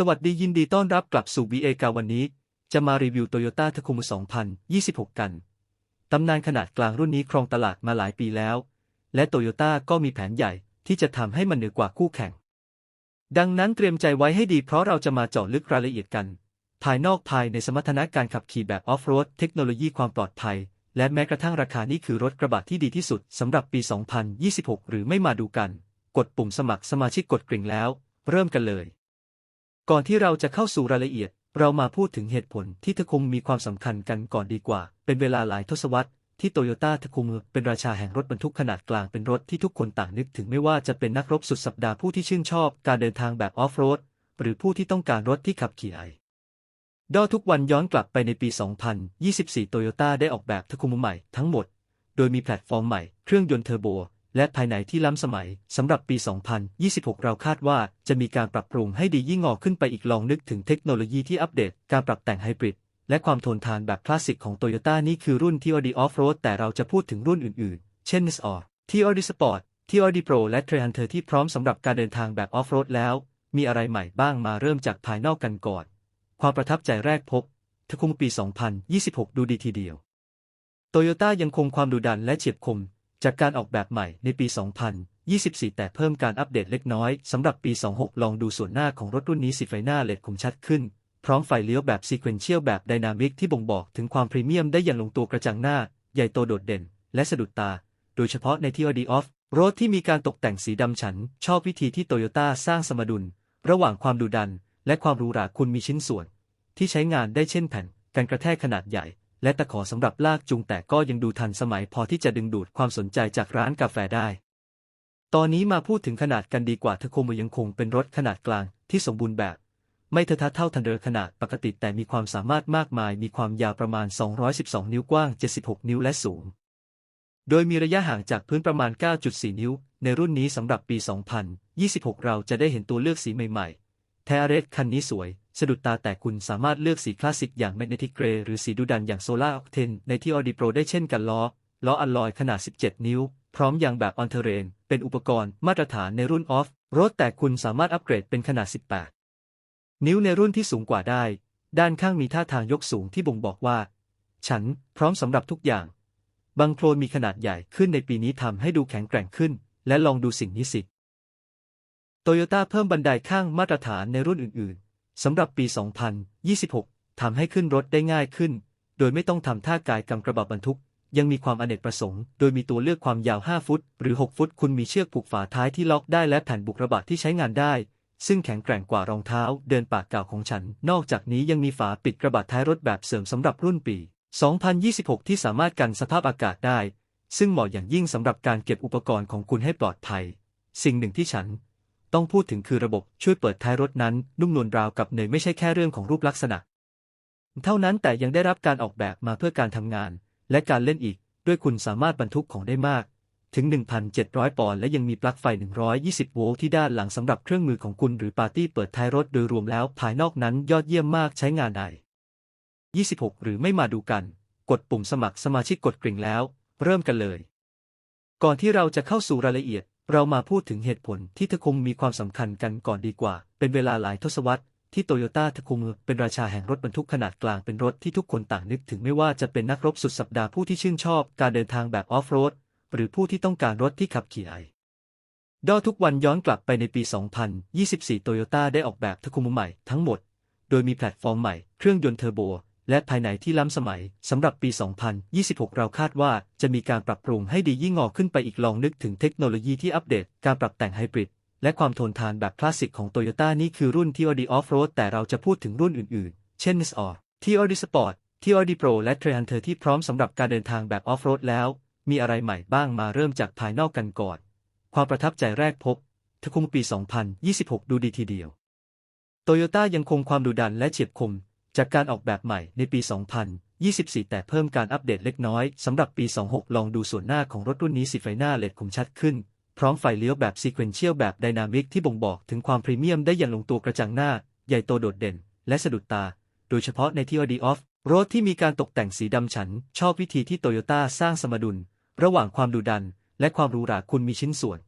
สวัสดียินดีต้อนรับกลับสู่ BA กาวันนี้ จะมารีวิว Toyota Tacoma 2026 กัน ตำนานขนาดกลางรุ่นนี้ครองตลาดมาหลายปีแล้ว และ Toyota ก็มีแผนใหญ่ที่จะทำให้มันเหนือกว่าคู่แข่ง ดังนั้นเตรียมใจไว้ให้ดีเพราะเราจะมาเจาะลึกรายละเอียดกัน ภายนอกภายในสมรรถนะการขับขี่แบบออฟโรดเทคโนโลยีความปลอดภัย และแม้กระทั่งราคานี่คือรถกระบะที่ดีที่สุดสำหรับปี 2026 หรือไม่มาดูกัน กดปุ่มสมัครสมาชิกกดกริ่งแล้ว เริ่มกันเลย ก่อนที่เราจะเข้าสู่รายละเอียด เรามาพูดถึงเหตุผลที่ทะคุมมีความสำคัญกันก่อนดีกว่า เป็นเวลาหลายทศวรรษที่โตโยต้าทะคุมเป็นราชาแห่งรถบรรทุกขนาดกลางเป็นรถที่ทุกคนต่างนึกถึงไม่ว่าจะเป็นนักรบสุดสัปดาห์ผู้ที่ชื่นชอบการเดินทางแบบออฟโรด หรือผู้ที่ต้องการรถที่ขับขี่ไอดอทุกวันย้อนกลับไปในปี 2024 โตโยต้าได้ออกแบบทะคุมใหม่ทั้งหมด โดยมีแพลตฟอร์มใหม่ เครื่องยนต์เทอร์โบ และภายในที่ล้ำสมัยสำหรับปี 2026 เราคาดว่าจะมีการปรับปรุงให้ดียิ่งงอขึ้นไปอีกลองนึกถึงเทคโนโลยีที่อัปเดต การปรับแต่งไฮบริดและความทนทานแบบคลาสสิกของ Toyota นี่คือรุ่น TRD Off-Road แต่เราจะพูดถึงรุ่นอื่นๆ เช่น NSR TRD Sport TRD Pro และ Trail Hunter ที่พร้อมสำหรับการเดินทางแบบ Off-Road แล้ว มีอะไรใหม่บ้างมาเริ่มจากภายนอกกันก่อน ความประทับใจแรกพบทะคุมปี 2026 ดูดีทีเดียว โตโยต้ายังคงความดุดันและเฉียบคม จากการออกแบบใหม่ในปี 2024 แต่เพิ่มการอัปเดตเล็กน้อยสำหรับปี 26 ลองดูส่วนหน้าของรถรุ่นนี้สีไฟหน้าเลดคมชัดขึ้น พร้อมไฟเลี้ยวแบบซีเควนเชียลแบบไดนามิกที่บ่งบอกถึงความพรีเมียมได้อย่างลงตัวกระจังหน้า ใหญ่โตโดดเด่น และสะดุดตา โดยเฉพาะในที่ออดีออฟรถที่มีการตกแต่งสีดำฉัน ชอบวิธีที่โตโยต้าสร้างสมดุล ระหว่างความดุดัน และความหรูหราคุณมีชิ้นส่วน ที่ใช้งานได้เช่นแผ่นกันกระแทกขนาดใหญ่ และตะขอสำหรับลากจูงแต่ก็ยังดูทันสมัยพอที่จะดึงดูดความสนใจจากร้านกาแฟได้ ตอนนี้มาพูดถึงขนาดกันดีกว่าเทโคมยังคงเป็นรถขนาดกลางที่สมบูรณ์แบบ ไม่เทอะทะเท่าทันเดอร์ขนาดปกติแต่มีความสามารถมากมาย มีความยาวประมาณ 212 นิ้วกว้าง 76 นิ้วและสูง โดยมีระยะห่างจากพื้นประมาณ 9.4 นิ้ว ในรุ่นนี้สำหรับปี 2026 เราจะได้เห็นตัวเลือกสีใหม่ ๆ แทเรสคันนี้สวย สะดุดตาแต่คุณสามารถเลือกสีคลาสสิกอย่างแมกเนติกเกรย์หรือสีดูดันอย่างโซลาร์ออกเทนในที่ออดีโปรได้เช่นกันล้อ ล้ออัลลอยขนาด 17 นิ้ว พร้อมยางแบบออนเทเรน เป็นอุปกรณ์มาตรฐานในรุ่นออฟรถแต่คุณสามารถอัปเกรดเป็นขนาด 18 นิ้วในรุ่นที่สูงกว่าได้ ด้านข้างมีท่าทางยกสูงที่บ่งบอกว่า ฉันพร้อมสำหรับทุกอย่าง บางโคลนมีขนาดใหญ่ขึ้นในปีนี้ทำให้ดูแข็งแกร่งขึ้น และลองดูสิ่งนี้สิโตโยต้าเพิ่มบันไดข้างมาตรฐานในรุ่นอื่น สำหรับปี 2026 ทำให้ขึ้นรถได้ง่ายขึ้น โดยไม่ต้องทำท่ากายกำกระบะบรรทุก ยังมีความอเนกประสงค์ โดยมีตัวเลือกความยาว 5 ฟุต หรือ 6 ฟุต คุณมีเชือกผูกฝาท้ายที่ล็อกได้และแผ่นบุกระบะที่ใช้งานได้ ซึ่งแข็งแกร่งกว่ารองเท้า เดินปากเก่าของฉัน นอกจากนี้ยังมีฝาปิดกระบะท้ายรถแบบเสริมสำหรับรุ่นปี 2026 ที่สามารถกันสภาพอากาศได้ ซึ่งเหมาะอย่างยิ่งสำหรับการเก็บอุปกรณ์ของคุณให้ปลอดภัย สิ่งหนึ่งที่ฉัน ต้องพูดถึงคือระบบช่วยเปิดท้ายรถนั้น นุ่มนวลราวกับเนยไม่ใช่แค่เรื่องของรูปลักษณะ เท่านั้นแต่ยังได้รับการออกแบบมาเพื่อการทำงาน และการเล่นอีก ด้วยคุณสามารถบรรทุกของได้มาก ถึง 1,700 ปอนด์และยังมีปลั๊กไฟ 120 โวลต์ที่ด้านหลังสำหรับเครื่องมือของคุณหรือปาร์ตี้เปิดท้ายรถโดยรวมแล้วภายนอกนั้นยอดเยี่ยมมากใช้งานได้26 หรือไม่มาดูกัน กดปุ่มสมัครสมาชิกกดกริ่งแล้ว เริ่มกันเลย ก่อนที่เราจะเข้าสู่รายละเอียด เรามาพูดถึงเหตุผลที่ทะคุมมีความสำคัญกันก่อนดีกว่า เป็นเวลาหลายทศวรรษที่โตโยต้าทะคุมเป็นราชาแห่งรถบรรทุกขนาดกลางเป็นรถที่ทุกคนต่างนึกถึงไม่ว่าจะเป็นนักรบสุดสัปดาห์ผู้ที่ชื่นชอบการเดินทางแบบออฟโรด หรือผู้ที่ต้องการรถที่ขับขี่ไอดอทุกวันย้อนกลับไปในปี 2024 โตโยต้าได้ออกแบบทะคุมใหม่ทั้งหมด โดยมีแพลตฟอร์มใหม่ เครื่องยนต์เทอร์โบ และภายในที่ล้ำสมัย สำหรับปี 2026 เราคาดว่าจะมีการปรับปรุงให้ดียิ่งงอขึ้นไปอีกลองนึกถึงเทคโนโลยีที่อัปเดต การปรับแต่งไฮบริดและความทนทานแบบคลาสสิกของ Toyota นี่คือรุ่น TRD Off-Road แต่เราจะพูดถึงรุ่นอื่นๆ เช่น NSR TRD Sport TRD Pro และ Trail Hunter ที่พร้อมสำหรับการเดินทางแบบ Off-Road แล้ว มีอะไรใหม่บ้างมาเริ่มจากภายนอกกันก่อน ความประทับใจแรกพบทะคุมปี 2026 ดูดีทีเดียว โตโยต้ายังคงความดุดันและเฉียบคม จากการออกแบบใหม่ในปี 2024 แต่เพิ่มการอัปเดตเล็กน้อยสำหรับปี 26 ลองดูส่วนหน้าของรถรุ่นนี้สีไฟหน้าเลดคมชัดขึ้น พร้อมไฟเลี้ยวแบบซีเควนเชียลแบบไดนามิกที่บ่งบอกถึงความพรีเมียมได้อย่างลงตัวกระจังหน้า ใหญ่โตโดดเด่น และสะดุดตา โดยเฉพาะในที่อดีออฟรถที่มีการตกแต่งสีดำฉัน ชอบวิธีที่โตโยต้าสร้างสมดุล ระหว่างความดุดัน และความหรูหราคุณมีชิ้นส่วน